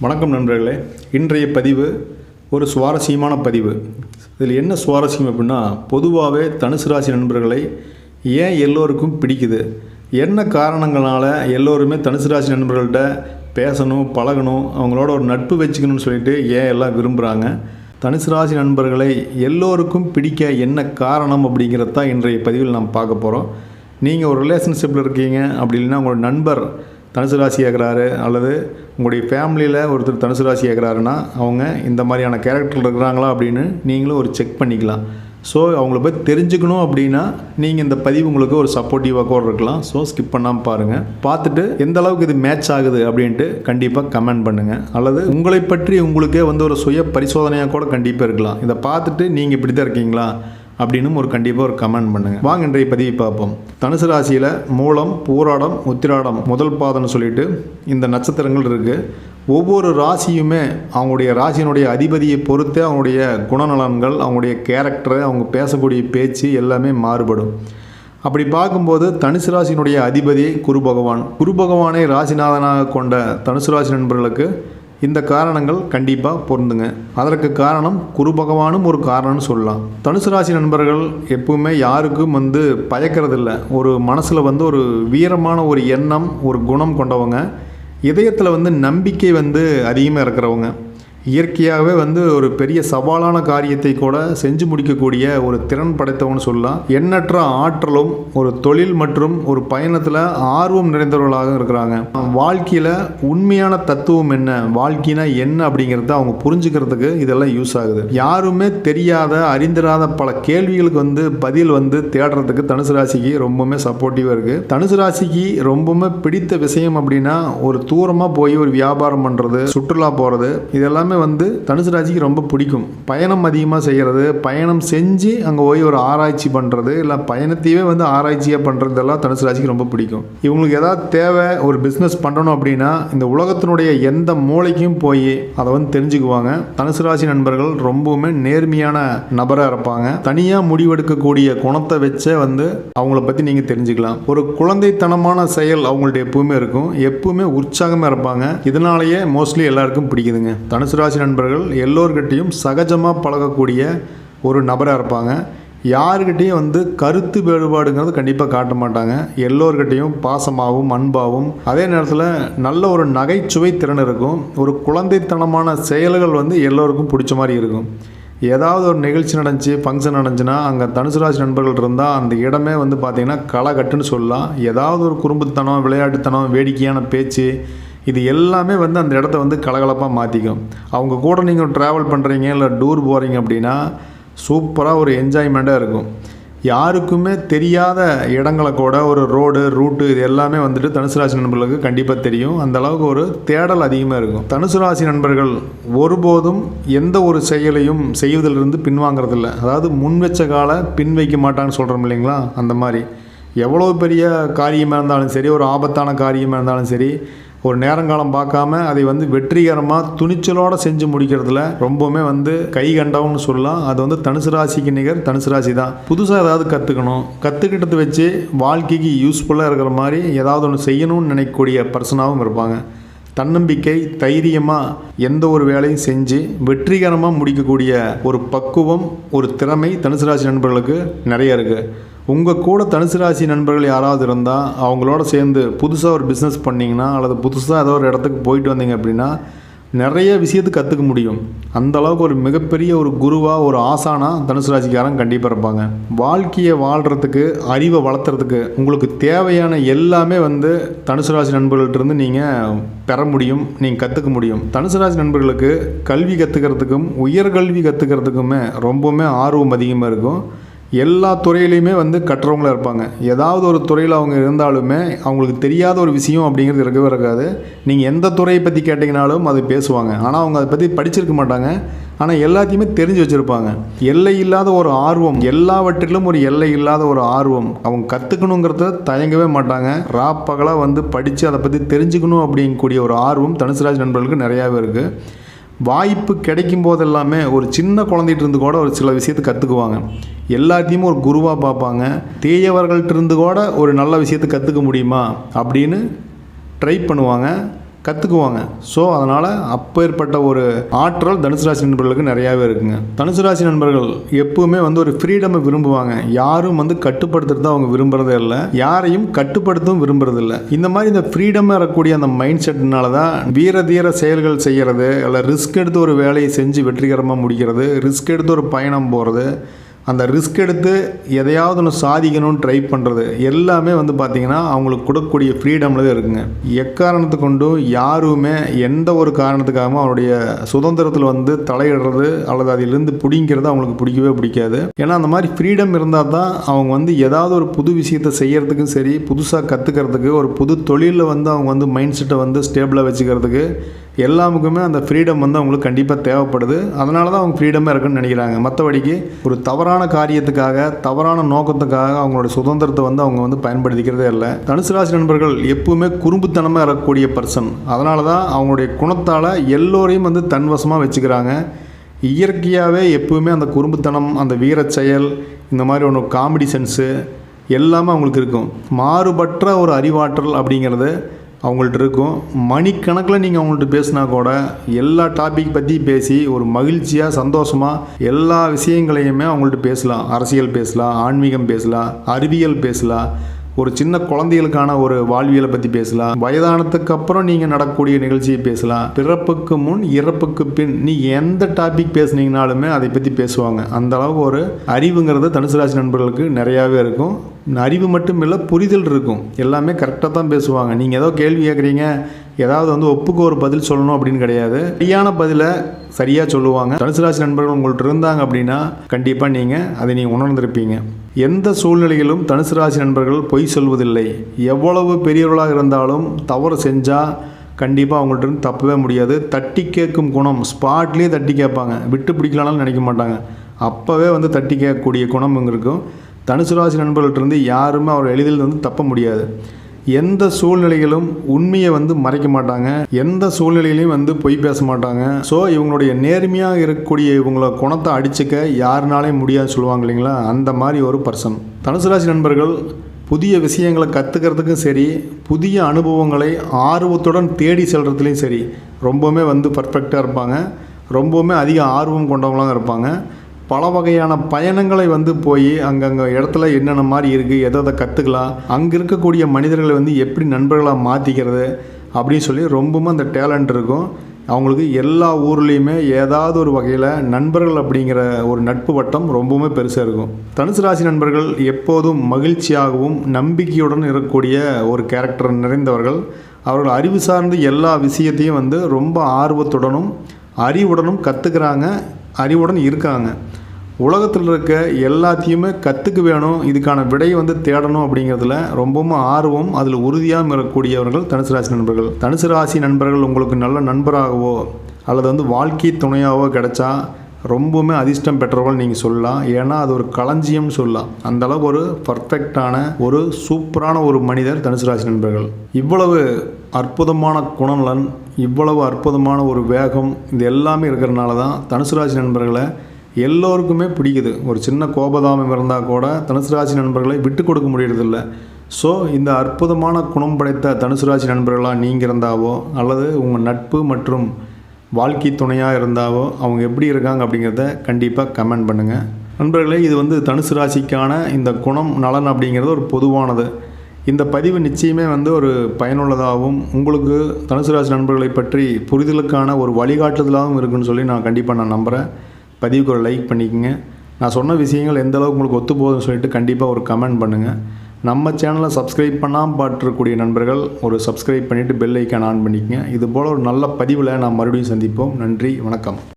வணக்கம் நண்பர்களே. இன்றைய பதிவு ஒரு சுவாரஸ்யமான பதிவு. இதில் என்ன சுவாரஸ்யம் அப்படின்னா பொதுவாகவே தனுசு ராசி நண்பர்களை ஏன் எல்லோருக்கும் பிடிக்குது? என்ன காரணங்களால் எல்லோருமே தனுசு ராசி நண்பர்கள்ட்ட பேசணும் பழகணும் அவங்களோட ஒரு நட்பு வச்சுக்கணும்னு சொல்லிட்டு ஏன் எல்லாம் விரும்புகிறாங்க தனுசு ராசி நண்பர்களை எல்லோருக்கும் பிடிக்க என்ன காரணம் அப்படிங்கிறத தான் இன்றைய பதிவில் நாம் பார்க்க போகிறோம் நீங்கள் ஒரு ரிலேஷன்ஷிப்பில் இருக்கீங்க அப்படி இல்லைன்னா உங்களோட நண்பர் தனுசு ராசி ஆகிறாரு அல்லது உங்களுடைய ஃபேமிலியில் ஒருத்தர் தனுசு ராசி ஆகிறாருன்னா அவங்க இந்த மாதிரியான கேரக்டர் இருக்கிறாங்களா அப்படின்னு நீங்களும் ஒரு செக் பண்ணிக்கலாம். ஸோ அவங்கள போய் தெரிஞ்சுக்கணும் அப்படின்னா நீங்கள் இந்த பதிவு உங்களுக்கு ஒரு சப்போர்ட்டிவாக கூட இருக்கலாம். ஸோ ஸ்கிப் பண்ணாமல் பாருங்கள் பார்த்துட்டு எந்த அளவுக்கு இது மேட்ச் ஆகுது அப்படின்ட்டு கண்டிப்பாக கமெண்ட் பண்ணுங்கள் அல்லது உங்களை பற்றி உங்களுக்கே வந்து ஒரு சுய பரிசோதனையாக கூட கண்டிப்பாக இருக்கலாம். இதை பார்த்துட்டு நீங்கள் இப்படி தான் இருக்கீங்களா? அப்படின்னு ஒரு கண்டிப்பாக ஒரு கமெண்ட் பண்ணுங்கள் வாங்க இன்றைய பதிவு பார்ப்போம். தனுசு ராசியில் மூலம் பூராடம் உத்திராடம் முதல் பாதம்னு சொல்லிட்டு இந்த நட்சத்திரங்கள் இருக்குது ஒவ்வொரு ராசியுமே அவங்களுடைய ராசியினுடைய அதிபதியை பொறுத்து அவங்களுடைய குணநலன்கள் அவங்களுடைய கேரக்டர் அவங்க பேசக்கூடிய பேச்சு எல்லாமே மாறுபடும். அப்படி பார்க்கும்போது தனுசு ராசியினுடைய அதிபதி குரு பகவான். குரு பகவானை ராசிநாதனாக கொண்ட தனுசு ராசி நண்பர்களுக்கு இந்த காரணங்கள் கண்டிப்பாக பொருந்துங்க. அதற்கு காரணம் குரு பகவானும் ஒரு காரணம்னு சொல்லலாம். தனுசு ராசி நண்பர்கள் எப்பவுமே யாருக்கும் வந்து பயக்கிறதில்ல. ஒரு மனசில் வந்து ஒரு வீரமான ஒரு எண்ணம் ஒரு குணம் கொண்டவங்க. இதயத்தில் வந்து நம்பிக்கை வந்து அதிகமாக இருக்கிறவங்க. இயற்கையாகவே வந்து ஒரு பெரிய சவாலான காரியத்தை கூட செஞ்சு முடிக்கக்கூடிய ஒரு திறன் படைத்தவன் சொல்லலாம். எண்ணற்ற ஆற்றலும் ஒரு தொழில் மற்றும் ஒரு பயணத்தில் ஆர்வம் நிறைந்தவர்களாக இருக்கிறாங்க. வாழ்க்கையில் உண்மையான தத்துவம் என்ன? வாழ்க்கைனா என்ன அப்படிங்கிறத அவங்க புரிஞ்சுக்கிறதுக்கு இதெல்லாம் யூஸ் ஆகுது. யாருமே தெரியாத அறிந்திராத பல கேள்விகளுக்கு வந்து பதில் வந்து தேடுறதுக்கு தனுசு ராசிக்கு ரொம்பவுமே சப்போர்ட்டிவாக இருக்குது தனுசு ராசிக்கு ரொம்பவுமே பிடித்த விஷயம் அப்படின்னா ஒரு தூரமாக போய் ஒரு வியாபாரம் பண்ணுறது சுற்றுலா போகிறது இதெல்லாமே வந்து தனுசு ராசிக்கு ரொம்ப பிடிக்கும். பயணம் அதிகமாக செய்கிறது பயணம் செஞ்சு அங்கே போய் ஒரு ஆராய்ச்சி பண்ணுறது இல்லை பயணத்தையே வந்து ஆராய்ச்சியாக பண்ணுறதெல்லாம் தனுசு ராசிக்கு ரொம்ப பிடிக்கும். இவங்களுக்கு ஏதாவது தேவை ஒரு பிஸ்னஸ் பண்ணணும் அப்படின்னா இந்த உலகத்தினுடைய எந்த மூளைக்கும் போய் அதை வந்து தெரிஞ்சுக்குவாங்க. தனுசு ராசி நண்பர்கள் ரொம்பவுமே நேர்மையான நபராக இருப்பாங்க. தனியாக முடிவெடுக்கக்கூடிய குணத்தை வச்சே வந்து அவங்கள பற்றி நீங்கள் தெரிஞ்சுக்கலாம். ஒரு குழந்தைத்தனமான செயல் அவங்கள்ட்ட எப்பவுமே இருக்கும். எப்பவுமே உற்சாகமாக இருப்பாங்க. இதனாலேயே மோஸ்ட்லி எல்லாருக்கும் பிடிக்குதுங்க. தனுசு ராசி நண்பர்கள் எல்லோர்கிட்டையும் சகஜமாக பழகக்கூடிய ஒரு நபராக இருப்பாங்க. யாருக்கிட்டேயும் வந்து கருத்து வேறுபாடுங்கிறது கண்டிப்பாக காட்ட மாட்டாங்க. எல்லோர்கிட்டையும் பாசமாகவும் அன்பாகவும் அதே நேரத்தில் நல்ல ஒரு நகைச்சுவை திறன் இருக்கும். ஒரு குழந்தைத்தனமான செயல்கள் வந்து எல்லோருக்கும் பிடிச்ச மாதிரி இருக்கும். ஏதாவது ஒரு நிகழ்ச்சி நடந்துச்சு ஃபங்க்ஷன் நடந்துச்சுன்னா அங்கே தனுசு ராசி நண்பர்கள் இருந்தால் அந்த இடமே வந்து பார்த்திங்கன்னா களைகட்டுன்னு சொல்லலாம். ஏதாவது ஒரு குறும்புத்தனம் விளையாட்டுத்தனம் வேடிக்கையான பேச்சு இது எல்லாமே வந்து அந்த இடத்த வந்து கலகலப்பாக மாற்றிக்கும் அவங்க கூட நீங்கள் ட்ராவல் பண்ணுறீங்க இல்லை டூர் போகிறீங்க அப்படின்னா சூப்பராக ஒரு என்ஜாய்மெண்ட்டாக இருக்கும். யாருக்குமே தெரியாத இடங்களை கூட ஒரு ரோடு ரூட்டு இது எல்லாமே வந்துட்டு தனுசு ராசி நண்பர்களுக்கு கண்டிப்பாக தெரியும். அந்த அளவுக்கு ஒரு தேடல் அதிகமாக இருக்கும். தனுசு ராசி நண்பர்கள் ஒருபோதும் எந்த ஒரு செயலையும் செய்வதிலிருந்து பின்வாங்கிறதில்ல. அதாவது முன் வச்ச காலை பின் வைக்க மாட்டான்னு சொல்கிறோம் இல்லைங்களா? அந்த மாதிரி. எவ்வளோ பெரிய காரியமாக இருந்தாலும் சரி ஒரு ஆபத்தான காரியமாக இருந்தாலும் சரி ஒரு நேரங்காலம் பார்க்காம அதை வந்து வெற்றிகரமாக துணிச்சலோடு செஞ்சு முடிக்கிறதுல ரொம்பவுமே வந்து கை கண்டவம்னு சொல்லலாம். அது வந்து தனுசு ராசிக்கு நிகர் தனுசு ராசி தான். புதுசாக ஏதாவது கற்றுக்கணும் கற்றுக்கிட்டது வச்சு வாழ்க்கைக்கு யூஸ்ஃபுல்லாக இருக்கிற மாதிரி ஏதாவது ஒன்று செய்யணும்னு நினைக்கக்கூடிய பர்சனாகவும் இருப்பாங்க. தன்னம்பிக்கை தைரியமாக எந்த ஒரு வேலையும் செஞ்சு வெற்றிகரமாக முடிக்கக்கூடிய ஒரு பக்குவம் ஒரு திறமை தனுசு ராசி நண்பர்களுக்கு நிறைய இருக்குது உங்கள் கூட தனுசு ராசி நண்பர்கள் யாராவது இருந்தால் அவங்களோட சேர்ந்து புதுசாக ஒரு பிஸ்னஸ் பண்ணிங்கன்னா அல்லது புதுசாக ஏதோ ஒரு இடத்துக்கு போயிட்டு வந்தீங்க அப்படின்னா நிறைய விஷயத்து கற்றுக்க முடியும். அந்த அளவுக்கு ஒரு மிகப்பெரிய ஒரு குருவாக ஒரு ஆசானா தனுசு ராசிக்காரன் கண்டிப்பாக இருப்பாங்க. வாழ்க்கையை வாழ்கிறதுக்கு அறிவை வளர்த்துறதுக்கு உங்களுக்கு தேவையான எல்லாமே வந்து தனுசு ராசி நண்பர்கள்ட்டிருந்து நீங்கள் பெற முடியும் நீங்கள் கற்றுக்க முடியும். தனுசு ராசி நண்பர்களுக்கு கல்வி கற்றுக்கிறதுக்கும் உயர்கல்வி கற்றுக்கிறதுக்குமே ரொம்பவுமே ஆர்வம் அதிகமாக இருக்கும். எல்லா துறையிலையுமே வந்து கற்றவங்களாக இருப்பாங்க. ஏதாவது ஒரு துறையில் அவங்க இருந்தாலுமே அவங்களுக்கு தெரியாத ஒரு விஷயம் அப்படிங்கிறது இருக்கவே இருக்காது. நீங்கள் எந்த துறையை பற்றி கேட்டிங்கனாலும் அது பேசுவாங்க. ஆனால் அவங்க அதை பற்றி படிச்சிருக்க மாட்டாங்க. ஆனால் எல்லாத்தையுமே தெரிஞ்சு வச்சுருப்பாங்க. எல்லை இல்லாத ஒரு ஆர்வம். எல்லாவற்றிலும் ஒரு எல்லை இல்லாத ஒரு ஆர்வம். அவங்க கற்றுக்கணுங்கிறத தயங்கவே மாட்டாங்க. ரா பகலாக வந்து படித்து அதை பற்றி தெரிஞ்சுக்கணும் அப்படிங்கக்கூடிய ஒரு ஆர்வம் தனுசுராஜ் நண்பர்களுக்கு நிறையாவே இருக்குது வாய்ப்பு கிடைக்கும் போதெல்லாமே ஒரு சின்ன குழந்தைகிட்ட இருந்து கூட ஒரு சில விஷயத்தை கற்றுக்குவாங்க எல்லாத்தையுமே ஒரு குருவாக பார்ப்பாங்க. தீயவர்கள்ட்ட இருந்து கூட ஒரு நல்ல விஷயத்தை கற்றுக்க முடியுமா? அப்படின்னு ட்ரை பண்ணுவாங்க. கற்றுக்குவாங்க ஸோ அதனால் அப்பேற்பட்ட ஒரு ஆற்றல் தனுசு ராசி நண்பர்களுக்கு நிறையாவே இருக்குங்க. தனுசு ராசி நண்பர்கள் எப்பவுமே வந்து ஒரு ஃப்ரீடமை விரும்புவாங்க. யாரும் வந்து கட்டுப்படுத்துறது அவங்க விரும்புறதே இல்லை. யாரையும் கட்டுப்படுத்தவும் விரும்புறது இல்லை இந்த மாதிரி இந்த ஃப்ரீடமாக இருக்கக்கூடிய அந்த மைண்ட் செட்னால தான் வீர தீர செயல்கள் செய்கிறது இல்லை ரிஸ்க் எடுத்து ஒரு வேலையை செஞ்சு வெற்றிகரமாக முடிக்கிறது ரிஸ்க் எடுத்து ஒரு பயணம் போகிறது அந்த ரிஸ்க் எடுத்து எதையாவது ஒன்று சாதிக்கணும்னு ட்ரை பண்ணுறது எல்லாமே வந்து பார்த்திங்கன்னா அவங்களுக்கு கொடுக்கக்கூடிய ஃப்ரீடமில் தான் இருக்குங்க. எக்காரணத்தை கொண்டும் யாருமே எந்த ஒரு காரணத்துக்காகவும் அவருடைய சுதந்திரத்தில் வந்து தலையிடுறது அல்லது அதிலிருந்து பிடிங்கிறது அவங்களுக்கு பிடிக்கவே பிடிக்காது. ஏன்னா அந்த மாதிரி ஃப்ரீடம் இருந்தால் தான் அவங்க வந்து ஏதாவது ஒரு புது விஷயத்தை செய்கிறதுக்கும் சரி புதுசாக கற்றுக்கிறதுக்கு ஒரு புது தொழிலில் வந்து அவங்க வந்து மைண்ட் செட்டை வந்து ஸ்டேபிளாக வச்சுக்கிறதுக்கு எல்லாமுக்குமே அந்த ஃப்ரீடம் வந்து அவங்களுக்கு கண்டிப்பாக தேவைப்படுது. அதனால தான் அவங்க ஃப்ரீடமாக இருக்குன்னு நினைக்கிறாங்க. மற்றபடிக்கு ஒரு தவறான காரியத்துக்காக தவறான நோக்கத்துக்காக அவங்களோட சுதந்திரத்தை வந்து அவங்க வந்து பயன்படுத்திக்கிறதே இல்லை. தனுசு ராசி நண்பர்கள் எப்பவுமே குறும்புத்தனமாக இருக்கக்கூடிய பர்சன் அதனால தான் அவங்களுடைய குணத்தால் எல்லோரையும் வந்து தன்வசமாக வச்சுக்கிறாங்க. இயற்கையாகவே எப்பவுமே அந்த குறும்புத்தனம் அந்த வீர செயல் இந்த மாதிரி ஒன்று காமெடி சென்ஸு எல்லாமே அவங்களுக்கு இருக்கும். மாறுபற்ற ஒரு அறிவாற்றல் அப்படிங்கிறது அவங்கள்ட்ட இருக்கும். மணிக்கணக்கில் நீங்கள் அவங்கள்ட்ட பேசினா கூட எல்லா டாபிக் பற்றி பேசி ஒரு மகிழ்ச்சியாக சந்தோஷமாக எல்லா விஷயங்களையுமே அவங்கள்ட்ட பேசலாம். அரசியல் பேசலாம் ஆன்மீகம் பேசலாம் அறிவியல் பேசலாம். ஒரு சின்ன குழந்தைகளுக்கான ஒரு வாழ்வியலை பற்றி பேசலாம். வயதானதுக்கு அப்புறம் நீங்கள் நடக்கக்கூடிய நிகழ்ச்சியை பேசலாம். பிறப்புக்கு முன் இறப்புக்கு பின் நீ எந்த டாபிக் பேசுனீங்கனாலுமே அதை பற்றி பேசுவாங்க. அந்த அளவுக்கு ஒரு அறிவுங்கிறது தனுசு ராசி நண்பர்களுக்கு நிறையாவே இருக்கும். அறிவு மட்டும் இல்லை புரிதல் இருக்கும். எல்லாமே கரெக்டாக தான் பேசுவாங்க. நீங்கள் ஏதோ கேள்வி கேட்குறீங்க ஏதாவது வந்து ஒப்புக்கு ஒரு பதில் சொல்லணும் அப்படின்னு கிடையாது. சரியான பதிலை சரியாக சொல்லுவாங்க. தனுசு ராசி நண்பர்கள் உங்கள்கிட்ட இருந்தாங்க அப்படின்னா கண்டிப்பாக நீங்கள் அதை நீங்கள் உணர்ந்திருப்பீங்க. எந்த சூழ்நிலையிலும் தனுசு ராசி நண்பர்கள் பொய் சொல்வதில்லை. எவ்வளவு பெரியவர்களாக இருந்தாலும் தவறு செஞ்சால் கண்டிப்பாக அவங்கள்ட்ட இருந்து தப்பவே முடியாது. தட்டி கேட்கும் குணம் ஸ்பாட்லேயே தட்டி கேட்பாங்க. விட்டு பிடிக்கலானாலும் நினைக்க மாட்டாங்க. அப்போவே வந்து தட்டி கேட்கக்கூடிய குணம் இங்கே இருக்கும் தனுசு ராசி நண்பர்கள்ட்டிருந்து யாருமே அவர் எளிதில் வந்து தப்ப முடியாது. எந்த சூழ்நிலைகளும் உண்மையை வந்து மறைக்க மாட்டாங்க. எந்த சூழ்நிலையிலையும் வந்து பொய் பேச மாட்டாங்க. ஸோ இவங்களுடைய நேர்மையாக இருக்கக்கூடிய இவங்கள குணத்தை அடிச்சுக்க யாருனாலையும் முடியாதுன்னு சொல்லுவாங்க இல்லைங்களா? அந்த மாதிரி ஒரு பர்சன் தனுசு ராசி நண்பர்கள் புதிய விஷயங்களை கற்றுக்கிறதுக்கும் சரி புதிய அனுபவங்களை ஆர்வத்துடன் தேடி செல்கிறதுலையும் சரி ரொம்பவுமே வந்து பர்ஃபெக்டாக இருப்பாங்க. ரொம்பவுமே அதிக ஆர்வம் கொண்டவங்களாக இருப்பாங்க. பல வகையான பயணங்களை வந்து போய் அங்கங்கே இடத்துல என்னென்ன மாதிரி இருக்குது எதை எதை கற்றுக்கலாம் அங்கே இருக்கக்கூடிய மனிதர்களை வந்து எப்படி நண்பர்களாக மாற்றிக்கிறது அப்படின்னு சொல்லி ரொம்பவும் அந்த டேலண்ட் இருக்கும். அவங்களுக்கு எல்லா ஊர்லேயுமே ஏதாவது ஒரு வகையில் நண்பர்கள் அப்படிங்கிற ஒரு நட்பு வட்டம் ரொம்பவுமே பெருசாக இருக்கும். தனுசு ராசி நண்பர்கள் எப்போதும் மகிழ்ச்சியாகவும் நம்பிக்கையுடன் இருக்கக்கூடிய ஒரு கேரக்டர் நிறைந்தவர்கள். அவர்கள் அறிவு சார்ந்து எல்லா விஷயத்தையும் வந்து ரொம்ப ஆர்வத்துடனும் அறிவுடனும் கற்றுக்கிறாங்க அறிவுடன் இருக்காங்க. உலகத்தில் இருக்க எல்லாத்தையுமே கற்றுக்க வேணும். இதுக்கான விடையை வந்து தேடணும் அப்படிங்கிறதுல ரொம்பவும் ஆர்வம் அதில் உறுதியாக இருக்கக்கூடியவர்கள் தனுசு ராசி நண்பர்கள். தனுசு ராசி நண்பர்கள் உங்களுக்கு நல்ல நண்பராகவோ அல்லது வந்து வாழ்க்கை துணையாகவோ கிடைச்சா ரொம்பவுமே அதிர்ஷ்டம் பெற்றவர்கள் நீங்கள் சொல்லலாம். ஏன்னா அது ஒரு களஞ்சியம்னு சொல்லலாம். அந்தளவுக்கு ஒரு பர்ஃபெக்டான ஒரு சூப்பரான ஒரு மனிதர் தனுசு ராசி நண்பர்கள். இவ்வளவு அற்புதமான குணநலன் இவ்வளவு அற்புதமான ஒரு வேகம் இது எல்லாமே இருக்கிறனால தான் தனுசு ராசி நண்பர்களை எல்லோருக்குமே பிடிக்குது. ஒரு சின்ன கோபதாமம் இருந்தால் கூட தனுசு ராசி நண்பர்களை விட்டு கொடுக்க முடியறதில்ல. ஸோ இந்த அற்புதமான குணம் படைத்த தனுசு ராசி நண்பர்களாக நீங்கள் இருந்தாவோ அல்லது உங்கள் நட்பு மற்றும் வாழ்க்கை துணையாக இருந்தாவோ அவங்க எப்படி இருக்காங்க அப்படிங்கிறத கண்டிப்பாக கமெண்ட் பண்ணுங்கள் நண்பர்களே இது வந்து தனுசு ராசிக்கான இந்த குணம் நலன் அப்படிங்கிறது ஒரு பொதுவானது. இந்த பதிவு நிச்சயமே வந்து ஒரு பயனுள்ளதாகவும் உங்களுக்கு தனுசு ராசி நண்பர்களை பற்றி புரிதலுக்கான ஒரு வழிகாட்டுதலாகவும் இருக்குன்னு சொல்லி நான் கண்டிப்பாக நான் நம்புகிறேன் பதிவுக்கு ஒரு லைக் பண்ணிக்கோங்க. நான் சொன்ன விஷயங்கள் எந்த அளவுக்கு உங்களுக்கு ஒத்து போகுதுன்னு சொல்லிட்டு கண்டிப்பாக ஒரு கமெண்ட் பண்ணுங்கள் நம்ம சேனலை சப்ஸ்கிரைப் பண்ணாமல் பார்த்துருக்கக்கூடிய நண்பர்கள் ஒரு சப்ஸ்கிரைப் பண்ணிவிட்டு பெல் ஐக்கான் ஆன் பண்ணிக்கங்க. இதுபோல் ஒரு நல்ல பதிவில் நான் மறுபடியும் சந்திப்போம். நன்றி வணக்கம்.